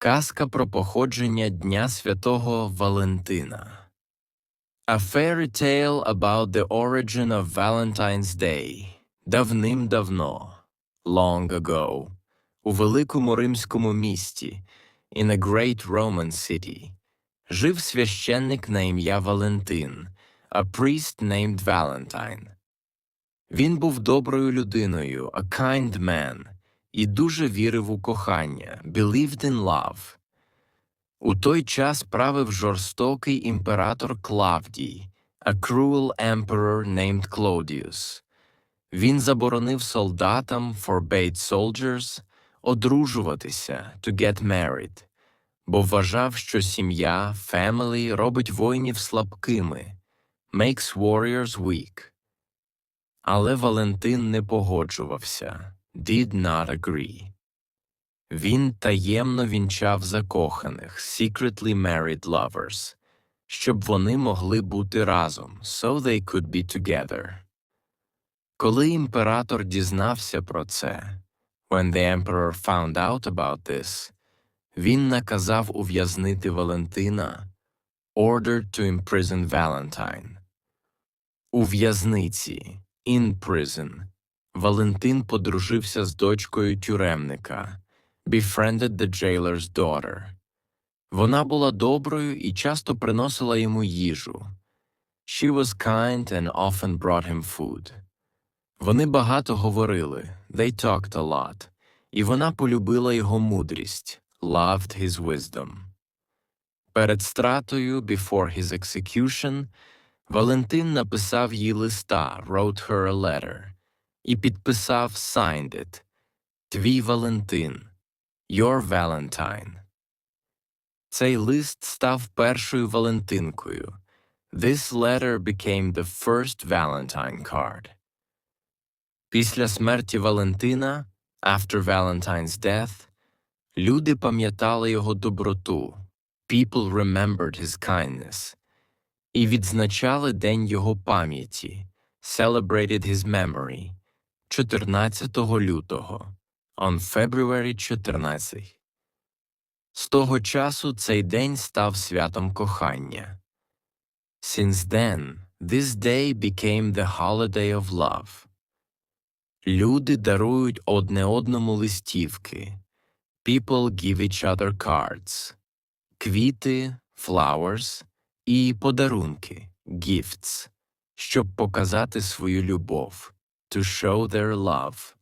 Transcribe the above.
Казка про походження Дня Святого Валентина. A fairy tale about the origin of Valentine's Day. Давним-давно. Long ago. У великому римському місті. In a great Roman city. Жив священник на ім'я Валентин. A priest named Valentine. Він був доброю людиною, a kind man, і дуже вірив у кохання, believed in love. У той час правив жорстокий імператор Клавдій, a cruel emperor named Claudius. Він заборонив солдатам, forbade soldiers, одружуватися, to get married, бо вважав, що сім'я, family робить воїнів слабкими, makes warriors weak. Але Валентин не погоджувався, did not agree. Він таємно вінчав закоханих, secretly married lovers, щоб вони могли бути разом, so they could be together. Коли імператор дізнався про це, when the emperor found out about this, він наказав ув'язнити Валентина, ordered to imprison Valentine. У в'язниці, in prison, Валентин подружився з дочкою тюремника, befriended the jailer's daughter. Вона була доброю і часто приносила йому їжу. She was kind and often brought him food. Вони багато говорили, they talked a lot, і вона полюбила його мудрість, loved his wisdom. Перед стратою, before his execution, Валентин написав їй листа, wrote her a letter, і підписав signed it. Твій Валентин, your Valentine. Цей лист став першою Валентинкою. This letter became the first Valentine card. Після смерті Валентина, after Valentine's death, люди пам'ятали його доброту. People remembered his kindness. І відзначали День його пам'яті, celebrated his memory, 14 лютого, on February 14. З того часу цей день став святом кохання. Since then, this day became the holiday of love. Люди дарують одне одному листівки. People give each other cards. Квіти, flowers і подарунки, gifts, щоб показати свою любов, to show their love.